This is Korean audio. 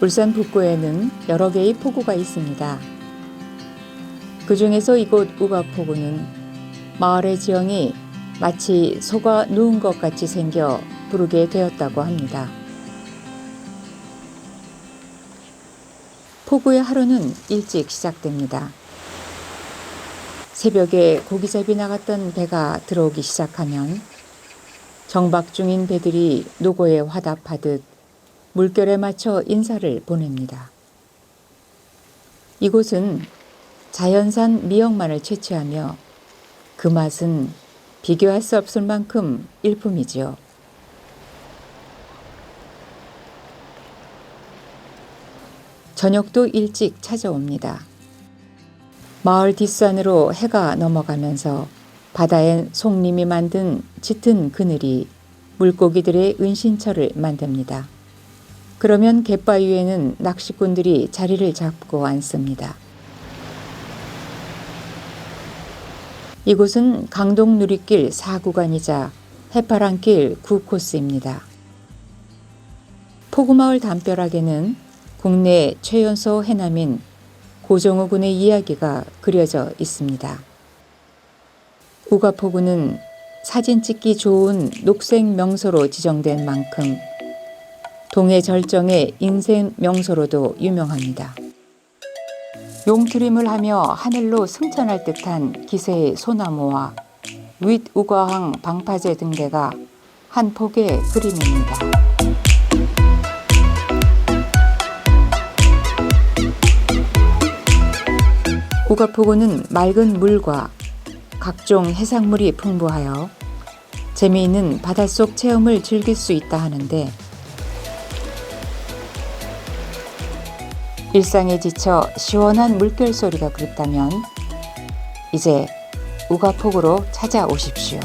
울산 북구에는 여러 개의 포구가 있습니다. 그 중에서 이곳 우가포구는 마을의 지형이 마치 소가 누운 것 같이 생겨 부르게 되었다고 합니다. 포구의 하루는 일찍 시작됩니다. 새벽에 고기잡이 나갔던 배가 들어오기 시작하면 정박 중인 배들이 노고에 화답하듯 물결에 맞춰 인사를 보냅니다. 이곳은 자연산 미역만을 채취하며 그 맛은 비교할 수 없을 만큼 일품이지요. 저녁도 일찍 찾아옵니다. 마을 뒷산으로 해가 넘어가면서 바다엔 송림이 만든 짙은 그늘이 물고기들의 은신처를 만듭니다. 그러면 갯바위에는 낚시꾼들이 자리를 잡고 앉습니다. 이곳은 강동 누리길 4구간이자 해파랑길 9코스입니다. 포구마을 담벼락에는 국내 최연소 해남인 고종호 군의 이야기가 그려져 있습니다. 우가포구는 사진 찍기 좋은 녹색 명소로 지정된 만큼 동해 절정의 인생 명소로도 유명합니다. 용트림을 하며 하늘로 승천할 듯한 기세의 소나무와 윗우거항 방파제 등대가 한 폭의 그림입니다. 우가포구는 맑은 물과 각종 해산물이 풍부하여 재미있는 바닷속 체험을 즐길 수 있다 하는데 일상에 지쳐 시원한 물결 소리가 그립다면 이제 우가폭으로 찾아오십시오.